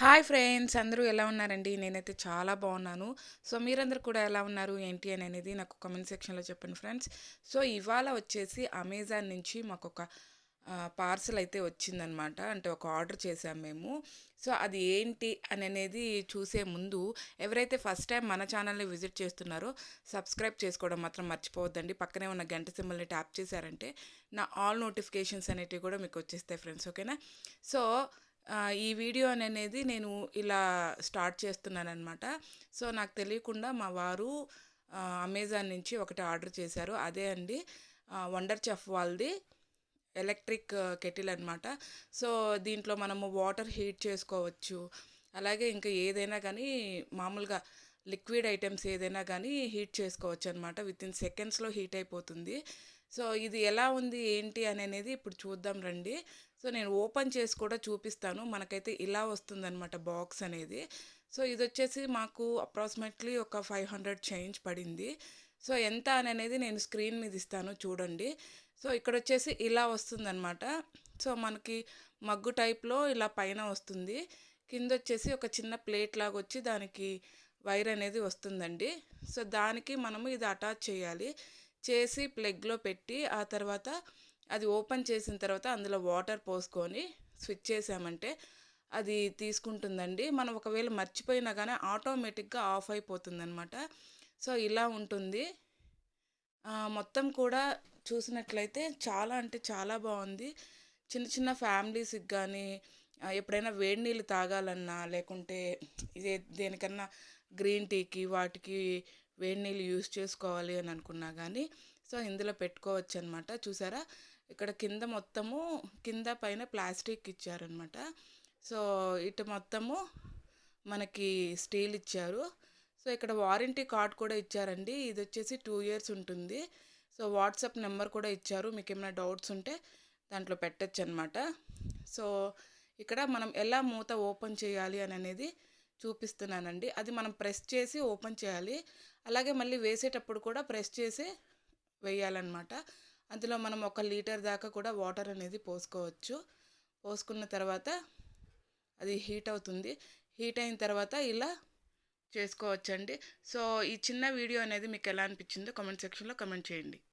Hi friends అందరూ ఎలా ఉన్నారండి? నేనైతే చాలా బాగున్నాను. సో మీరందరూ కూడా ఎలా ఉన్నారు? ఏంటి అని అనేది నాకు కమెంట్ సెక్షన్లో చెప్పండి ఫ్రెండ్స్. సో ఇవాళ వచ్చేసి అమెజాన్ నుంచి మాకు ఒక పార్సల్ అయితే వచ్చిందనమాట అంటే ఒక ఆర్డర్ చేసాం మేము. సో అది ఏంటి అని అనేది చూసే ముందు ఎవరైతే ఫస్ట్ టైం మన ఛానల్ని విజిట్ చేస్తున్నారో సబ్స్క్రైబ్ చేసుకోవడం మాత్రం మర్చిపోవద్దండి. పక్కనే ఉన్న గంట సింబల్ని ట్యాప్ చేశారంటే నా ఆల్ నోటిఫికేషన్స్ అనేటివి కూడా మీకు వచ్చేస్తాయి ఫ్రెండ్స్ ఓకేనా? సో ఈ వీడియో అనేది నేను ఇలా స్టార్ట్ చేస్తున్నాను అనమాట సో నాకు తెలియకుండా మా వారు అమెజాన్ నుంచి ఒకటి ఆర్డర్ చేశారు. అదే అండి వండర్ చెఫ్ వాళ్ళది ఎలక్ట్రిక్ కెటిల్ అనమాట సో దీంట్లో మనము వాటర్ హీట్ చేసుకోవచ్చు. అలాగే ఇంకా ఏదైనా కానీ మామూలుగా లిక్విడ్ ఐటమ్స్ ఏదైనా కానీ హీట్ చేసుకోవచ్చు అనమాట విత్ ఇన్ సెకండ్స్లో హీట్ అయిపోతుంది. సో ఇది ఎలా ఉంది ఏంటి అనేది ఇప్పుడు చూద్దాం రండి. సో నేను ఓపెన్ చేసి కూడా చూపిస్తాను. మనకైతే ఇలా వస్తుందన్నమాట బాక్స్ అనేది. సో ఇది వచ్చేసి మాకు అప్రాక్సిమేట్లీ ఒక ఫైవ్ హండ్రెడ్ చేంజ్ పడింది. సో ఎంత అని అనేది నేను స్క్రీన్ మీద ఇస్తాను చూడండి. సో ఇక్కడ వచ్చేసి ఇలా వస్తుందన్నమాట. సో మనకి మగ్గు టైప్లో ఇలా పైన వస్తుంది. కింద వచ్చేసి ఒక చిన్న ప్లేట్ లాగా వచ్చి దానికి వైర్ అనేది వస్తుందండి. సో దానికి మనము ఇది అటాచ్ చేయాలి. చేసి ప్లగ్లో పెట్టి ఆ తర్వాత అది ఓపెన్ చేసిన తర్వాత అందులో వాటర్ పోసుకొని స్విచ్ చేసామంటే అది తీసుకుంటుందండి. మనం ఒకవేళ మర్చిపోయినా కానీ ఆటోమేటిక్గా ఆఫ్ అయిపోతుంది అనమాట సో ఇలా ఉంటుంది. మొత్తం కూడా చూసినట్లయితే చాలా అంటే చాలా బాగుంది. చిన్న చిన్న ఫ్యామిలీస్కి కానీ ఎప్పుడైనా వేడి నీళ్ళు తాగాలన్నా లేకుంటే ఇదే దేనికన్నా గ్రీన్ టీకి వాటికి వేడి నీళ్ళు యూస్ చేసుకోవాలి అని అనుకున్నా కానీ సో ఇందులో పెట్టుకోవచ్చు అనమాట చూసారా? ఇక్కడ కింద మొత్తము కింద పైన ప్లాస్టిక్ ఇచ్చారనమాట. సో ఇటు మొత్తము మనకి స్టీల్ ఇచ్చారు. సో ఇక్కడ వారంటీ కార్డ్ కూడా ఇచ్చారండి. ఇది వచ్చేసి టూ ఇయర్స్ ఉంటుంది. సో వాట్సాప్ నెంబర్ కూడా ఇచ్చారు. మీకు ఏమైనా డౌట్స్ ఉంటే దాంట్లో పెట్టచ్చు అనమాట సో ఇక్కడ మనం ఎలా మూత ఓపెన్ చేయాలి అని అనేది చూపిస్తున్నానండి. అది మనం ప్రెస్ చేసి ఓపెన్ చేయాలి. అలాగే మళ్ళీ వేసేటప్పుడు కూడా ప్రెస్ చేసి వేయాలన్నమాట. అందులో మనం ఒక లీటర్ దాకా కూడా వాటర్ అనేది పోసుకోవచ్చు. పోసుకున్న తర్వాత అది హీట్ అవుతుంది. హీట్ అయిన తర్వాత ఇలా చేసుకోవచ్చండి. సో ఈ చిన్న వీడియో అనేది మీకు ఎలా అనిపించిందో కామెంట్ సెక్షన్లో కమెంట్ చేయండి.